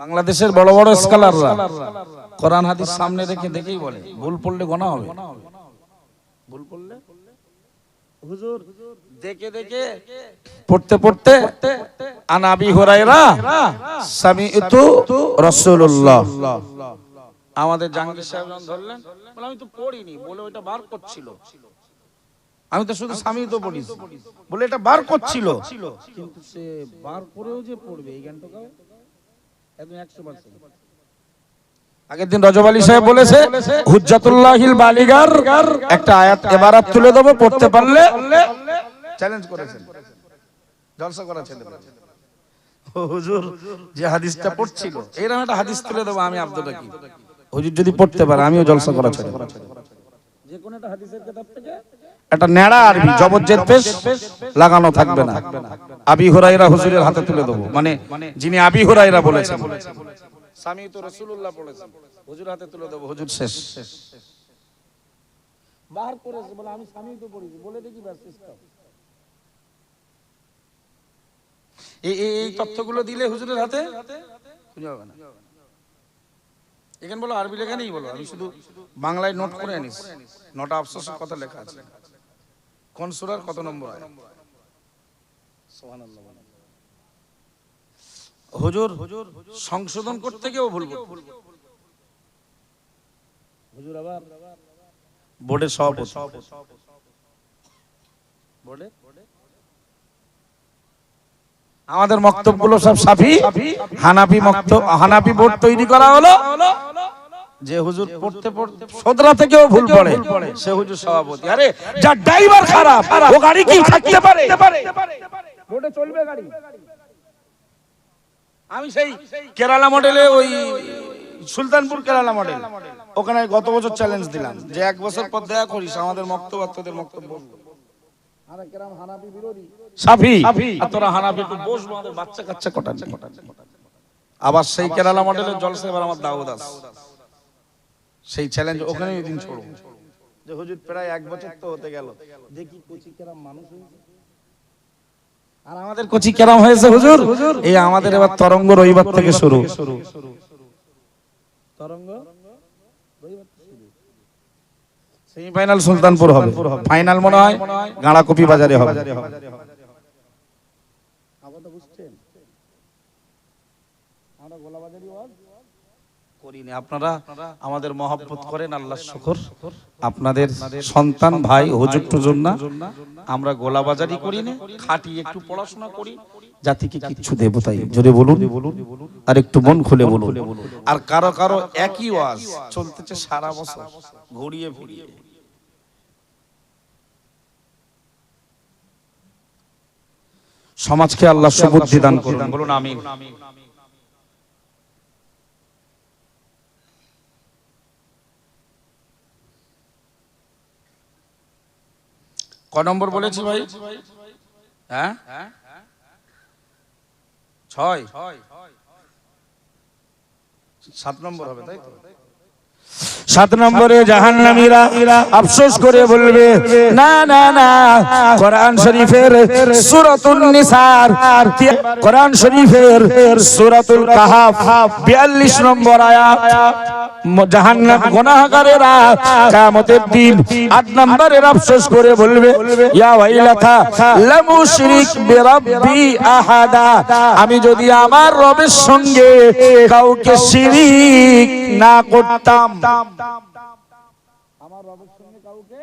বাংলাদেশের বড় বড় স্কলাররা কোরআন হাদিস সামনে রেখে দেখেই বলে ভুল পড়লে গোনা হবে। ভুল পড়লে? হুজুর দেখে দেখে। পড়তে পড়তে আনাবি হুরায়রা সামিউতু রাসূলুল্লাহ। আমাদের জাহাঙ্গীর সাহেব ধরলেন আমি তো পড়িনি বলে ওইটা বার করছিল। আমি তো শুধু স্বামী তো পড়ি। বলে এটা বার করছিল। কিন্তু সে বার করেও যে পড়বে এই গানটাকে একদম একশো পার্সেন্ট। আগের দিন রজব আলী সাহেব বলেছে হুজ্জাতুল্লাহিল বালিগার একটা আয়াত এবারাত তুলে দেবো পড়তে পারলে চ্যালেঞ্জ করেছেন। জলসা করা ছেলে হুজুর যে হাদিসটা পড়ছিল। এরকম একটা হাদিস তুলে দেবো আমি আব্দুল রাকিব হুজুর যদি পড়তে পারে আমিও জলসা করা ছেলে। যে কোনো একটা হাদিসের কিতাব থেকে একটা নেড়া আরবি পেশ লাগানো থাকবে না। আবি হুরাইরা হুজুরের হাতে তুলে দেবো। মানে যিনি আবি হুরাইরা বলেছেন। তো বলেছেন। হুজুর হাতে তুলে দেবো, হুজুর শেষ। বার করেছে বলে আমি তো বলে দেখি এই এই তথ্যগুলো দিলে হুজুরের হাতে খুঁজে হবে না। এখানে বলো, আরবি লেখা নেই বলো? আমি শুধু বাংলায় নোট করে আনিস নটা আফসোসের কথা লেখা আছে। কত নম্বর আয় হুজুর হুজুর সংশোধন করতে গিয়েও ভুল। হুজুর আবার? বোর্ডের সভাপতি। বোর্ডে? আমাদের মক্তবগুলো সব সাফি। হানাফি মক্তব হানাফি বোর্ড তৈরি করা হলো। যে হুজুর পড়তে পড়তে সদরা থেকেও ভুল পড়ে। সে হুজুর সভাপতি। আরে যার ড্রাইভার খারাপ ও গাড়ি কি থাকতে পারে? বোর্ডে চলবে গাড়ি। আমি সেই কেরালা মডেলে ওই সুলতানপুর কেরালা মডেল ওখানে গত বছর চ্যালেঞ্জ দিলাম যে এক বছর পর দেখা করিস আমাদের মক্তব্য। আর তোদের মক্তব্য সাফি আর তোরা হানাফি একটু বসবো আমাদের বাচ্চা কাচ্চা কটা। আবার সেই কেরালা মডেলের জলসা এবার আমার দাউদ আস সেই চ্যালেঞ্জ ওখানে দিন ছোড়ো যে হুজুর প্রায় এক বছর তো হতে গেল। দেখি কচি কেরাম মানুষ আর আমাদের কচি কেরাম হয়েছে হুজুর? এই আমাদের এবার তরঙ্গ রবিবার থেকে শুরু। তরঙ্গ? সেমিফাইনাল সুলতানপুর হবে। ফাইনাল মনে হয় গাঁড়াকপি বাজারে হবে। করিনি। আপনারা আমাদের মহব্বত করেন আল্লাহ শুকর। আপনাদের সন্তান ভাই হুজুর টুজুর না আমরা গোলাবাজারি করি না খাটি একটু পড়াশোনা করি জাতিকে কিচ্ছু দেব তাই। জোরে বলুন আর একটু মন খুলে বলুন। আর কারও কারও একই ওয়াজ চলতেছে সারা বছর ঘুরিয়ে ফিরিয়ে। সমাজকে আল্লাহ সুবুদ্ধি দান করুন বলুন আমিন। ক নম্বর বলেছি ভাই? হ্যাঁ? ছয়? সাত নম্বর হবে তাই তো? সাত নম্বরে জাহান্নামীরা আফসোস করে বলবে না না না কোরআন শরীফের সূরাতুন নিসার কোরআন শরীফের সূরাতুল কাহাফ 42 নম্বর আয়াত। জাহান্নাম গুনাহগারেরা কিয়ামতের দিন আট নম্বরের আফসোস করে বলবে ইয়া ওয়াইলাতা লামুশরিক বিরাব্বি আহাদা আমি যদি আমার রবের সঙ্গে কাউকে শিরিক না করতাম আমার রবের সঙ্গে কাউকে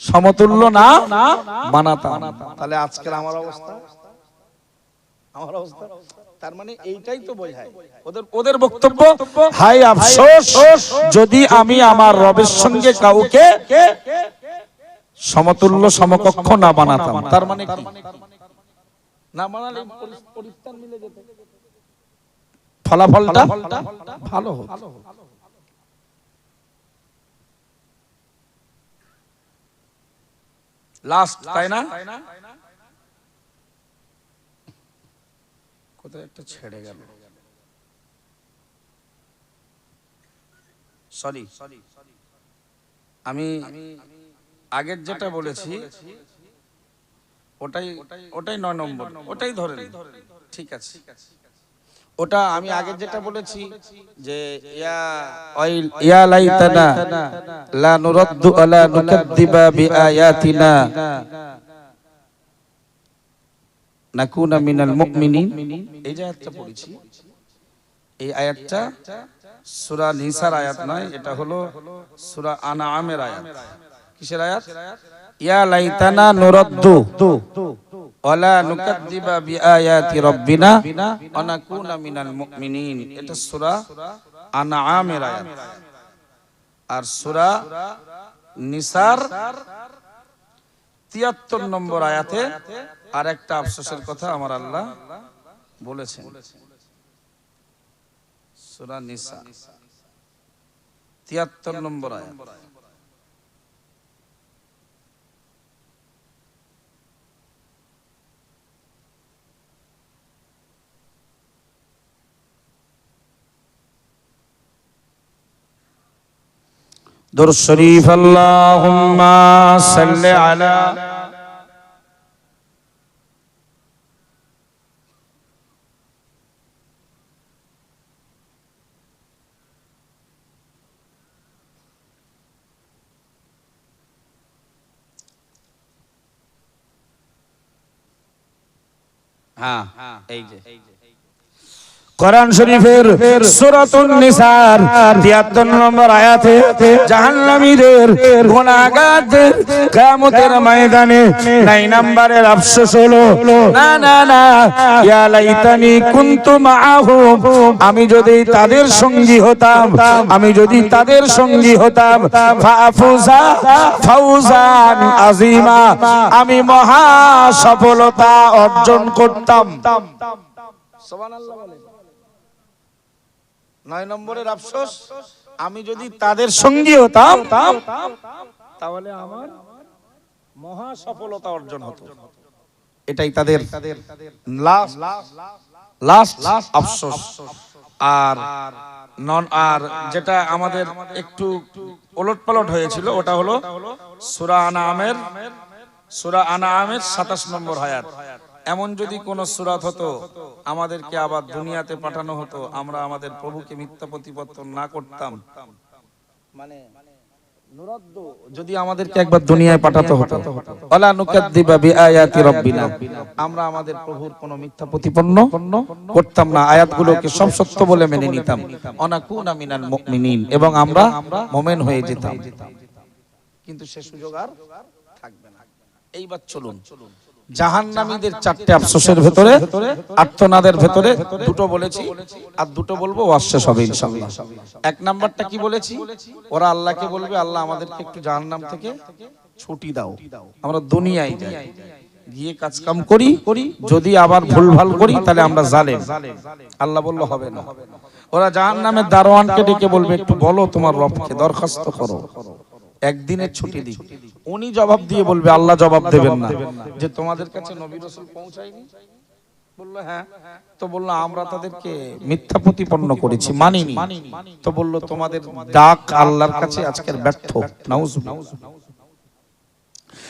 সমতুল্য না বানাতাম। তাহলে আজকের আমার অবস্থা? আমার অবস্থা। তার মানে এইটাই তো বোঝায়। ওদের ওদের বক্তব্য হাই আফসোস যদি আমি আমার রবের সঙ্গে কাউকে সমতুল্য সমকক্ষ না বানাতাম। তার মানে কি? না বানালে পরি- পরিস্থান মিলে যেত। ফলাফলটা? ভালো হতো লাস্ট তাই না? কোথায় একটা ছেড়ে গেল। সরি আমি আগের যেটা বলেছি ওটাই ওটাই নয় নম্বর। ওটাই ধরে ঠিক আছে। ওটা আমি আগে যেটা বলেছি যে ইয়া অইল ইয়া লাইতানা লা নুরাদ্দু আলা নুকাদ্দিবা বিআয়াতিনা। নাকুনা মিনাল মুমিনিন। এই যে আয়াতটা পড়েছি, এই আয়াতটা সূরা নিসার আয়াত নয়, এটা হলো সূরা আনআমের আয়াত। কিসের আয়াত? ইয়া লাইতানা নুরাদ্দু, ওয়ালা নুকাদ্দিবা বিআয়াতি রাব্বিনা, ওয়া নাকুনা মিনাল মুমিনিন। এটা সূরা আনআমের আয়াত। আর সূরা নিসার 73 নম্বর আয়াতে আর একটা আফসোসের কথা আমার আল্লাহ বলেছেন সূরা নিসা 73 নম্বর আয়াত در شریف اللهم صل على হ্যাঁ এই যে। কোরআন শরীফের সূরাতুন নিসার 73 নম্বর আয়াতে জাহান্নামীদের গুনাহগারদের কিয়ামতের ময়দানে নাই নম্বরের আফসোস হলো। না না না। ইয়া লাইতানি কুনতু মাআহুম আমি যদি তাদের সঙ্গী হতাম আমি যদি তাদের সঙ্গী হতাম ফাফুজা ফাউজান আজিমা আমি মহা সফলতা অর্জন করতাম। সুবহানাল্লাহ নয় নম্বরের আফসোস আমি যদি তাদের সঙ্গী হতাম তাহলে আমার মহা সফলতা অর্জন হতো। এটাই তাদের লাস্ট লাস্ট আফসোস। আর নন আর যেটা আমাদের একটু ওলট পালট হয়েছিল ওটা হলো সুরা আনামের সুরা আনামের সাতাশ নম্বর হায়াত। এমন যদি কোন সুরাত হতো আমাদেরকে আবার দুনিয়াতে পাঠানো হতো আমরা আমাদের প্রভুকে মিথ্যা প্রতিপত্তন না করতাম। মানে যদি আমাদেরকে একবার দুনিয়ায় পাঠাতে হতো। ওয়ালা নুকাদ্দিবা বিআয়াতি রাব্বিনা। আমরা আমাদের প্রভুর কোনো মিথ্যা প্রতিপন্ন করতাম না। আয়াতগুলোকে সব সত্য বলে মেনে নিতাম। অনাকুনা মিনাল মুমিনিন। এবং আমরা মুমিন হয়ে যেতাম। কিন্তু সে সুযোগ আর থাকবে না। এইবার চলুন। জাহান্নামীদের চারটে আফসোসের ভেতরে আত্মনাদের ভেতরে দুটো বলেছি, আর দুটো বলব ওয়াশেষ হবে ইনশাআল্লাহ। এক নাম্বারটা কি বলেছি? ওরা আল্লাহকে বলবে, আল্লাহ আমাদেরকে একটু জাহান্নাম থেকে ছুটি দাও। আমরা দুনিয়ায় যাই। গিয়ে কাজ কাম করি, যদি আবার ভুলভাল করি, তাহলে আমরা জালেম। আল্লাহ বলল, হবে না। ওরা জাহান্নামের দারোয়ানকে ডেকে বলবে, একটু বলো তোমার রবকে, দরখাস্ত করো। একদিনের ছুটি দিই। উনি জবাব দিয়ে বলবে আল্লাহ জবাব দেবেন না। যে তোমাদের কাছে নবী রসুল পৌঁছায়নি? বলল হ্যাঁ। তো বলল আমরা তাদেরকে মিথ্যা প্রতিপন্ন করেছি মানিনি। তো বলল তোমাদের ডাক আল্লাহর কাছে আজকের ব্যর্থ। নাউজ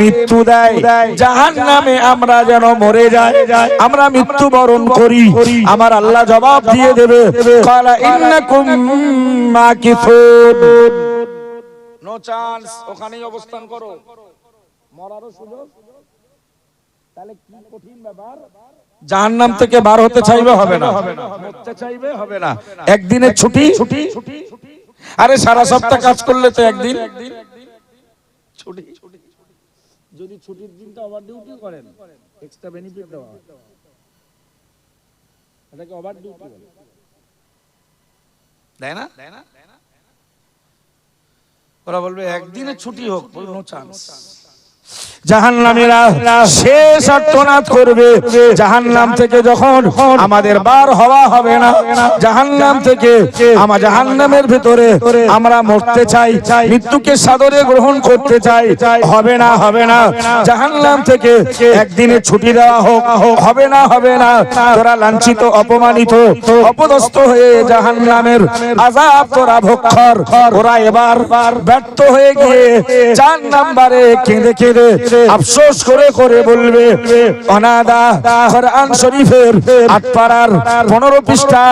মৃত্যু দেয়। জাহান নামে আমরা যেন মরে যাই। আমরা মৃত্যু বরণ করি। আমার আল্লাহ জবাব দিয়ে দেবে। কালা ইন্নাকুম মাকিফুন নো চান্স ওখানেই অবস্থান করো। মরারও সুযোগ। তাহলে কি কঠিন ব্যাপার? জাহান্নাম থেকে বার হতে চাইবে হবে না। মরতে চাইবে হবে না। একদিনের ছুটি? ছুটি আরে সারা সপ্তাহ কাজ করলে তো একদিন। ছুটি। যদি ছুটির দিনটা ওভার ডিউটি করেন এক্সট্রা বেনিফিট দেওয়া হয়। এটাকে ওভার ডিউটি বলে। দেয় না? দেয় না ওরা বলবে একদিনে ছুটি হোক নো চান্স জাহান্নামীরা শেষ আর্তনাদ করবে। জাহান্নাম থেকে যখন আমাদের বার হওয়া হবে না, জাহান্নাম থেকে আমার জাহান্নামের ভিতরে আমরা মরতে চাই, মৃত্যুকে সাদরে গ্রহণ করতে চাই। হবে না হবে না। জাহান্নাম থেকে একদিনে ছুটি দেওয়া হোক, হবে না হবে না। তোরা লাঞ্ছিত, অপমানিত, অপদস্থ হয়ে জাহান্নামের আজাব তোরা ভক্ষর। ওরা এবার ব্যর্থ হয়ে গিয়ে চার নাম্বারে কেঁদে কেঁদে আফসোস করে করে বলবে, অনাদা, কোরআন শরীফের আট পাড়ার পনেরো পৃষ্ঠা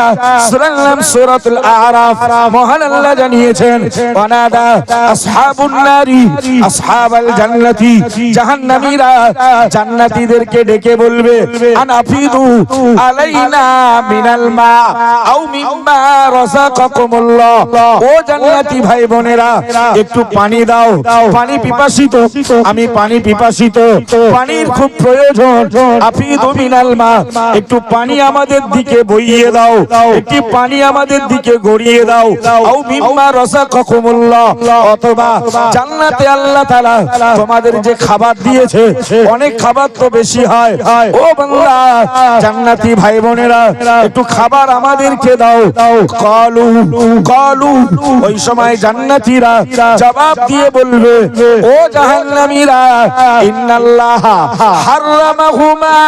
সূরার নাম সূরাতুল আরাফ, মহান আল্লাহ জানিয়েছেন, অনাদা, আসহাবুন নারি, আসহাবাল জান্নাতি, জাহান্নামীরা জান্নাতীদেরকে ডেকে বলবে আনাফিদু আলাইনা মিনাল মা, আও মিম্মা রাযাকাকুমুল্লাহ। ও ভাই বোনেরা একটু পানি দাও, পানি পিপাসিত, আমি পানি পিপাসিত। পানির খুব প্রয়োজন। আফিদু মিনাল মা, একটু পানি আমাদের দিকে বইয়ে দাও। একটি পানি আমাদের দিকে গড়িয়ে দাও। আও মিম্মা রাযাকাকুমুল্লাহ অথবা জান্নাতে আল্লাহ তাআলা তোমাদের যে খাবার দিয়েছে, অনেক খাবার তো বেশি হয়। ও বান্দা, জান্নাতি ভাই বোনেরা একটু খাবার আমাদেরকে দাও। কালু কালু, ওই সময় জান্নাতীরা জবাব দিয়ে বলবে, ও জাহান্নামীরা ইন্নাল্লাহ হারামাহুমা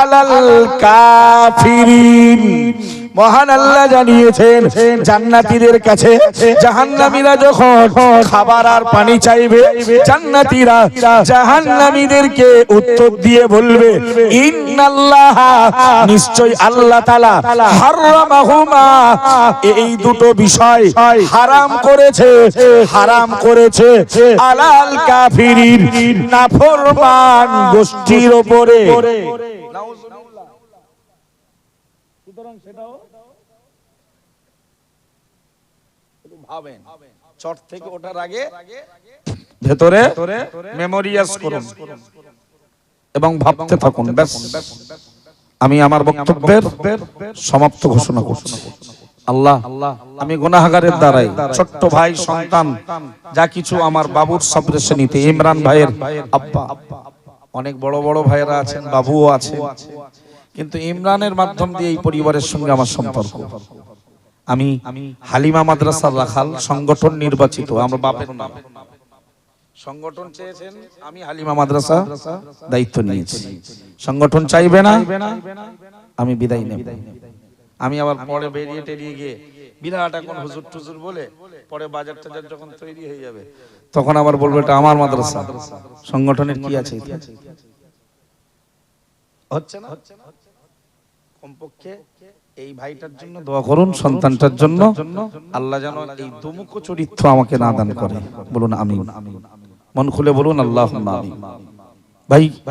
আলাল কাফিরিন। মহান আল্লাহ জানিয়েছেন, জান্নাতীদের কাছে জাহান্নামীরা যখন খাবার আর পানি চাইবে, জান্নাতীরা জাহান্নামীদেরকে উত্তর দিয়ে বলবে, ইন্নাল্লাহ, নিশ্চয় আল্লাহ তাআলা হারামাহুমা। এই দুটো বিষয় হারাম করেছে হারাম করেছে। আলাল কাফিরিন নাফরমান গোষ্ঠীর উপরে সুতরাং সেটাও ভাবেন। চট থেকে ওঠার আগে ভেতরে মেমোরিয়াস করুন। এবং ভাবতে থাকুন। ব্যাস। আমি আমার বক্তব্যের সমাপ্ত ঘোষণা করছি। আল্লাহ আমি গুনাহগারের দ্বারাই ছোট্ট ভাই সন্তান যা কিছু আমার বাবুর সবরেশনীতে ইমরান ভাইয়ের আব্বা। অনেক বড় বড় ভাইয়েরা আছেন বাবুও আছে কিন্তু ইমরানের মাধ্যম দিয়ে এই পরিবারের সঙ্গে আমার সম্পর্ক। আমি হালিমা মাদ্রাসার রাখাল সংগঠন নির্বাচিত, আমরা বাপের নাম। সংগঠন চেয়েছেন, আমি হালিমা মাদ্রাসা দায়িত্ব নিয়েছি। সংগঠন চাইবে না, আমি বিদায় নেব। আমি আবার পরে বেরিয়ে টেরিয়ে গিয়ে, বিরাট এখন হুজুর টুজুর বলে, পরে বাজার টাজার যখন তৈরি হয়ে যাবে, তখন আবার বলব এটা আমার মাদ্রাসা। সংগঠনের কি আছে ইতিহাস? হচ্ছে না? কমপক্ষে এই ভাইটার জন্য দোয়া করুন সন্তানটার জন্য। আল্লাহ যেন এই দুমুখ চরিত্র আমাকে না দান করে। বলুন আমি মন খুলে বলুন আল্লাহ ভাই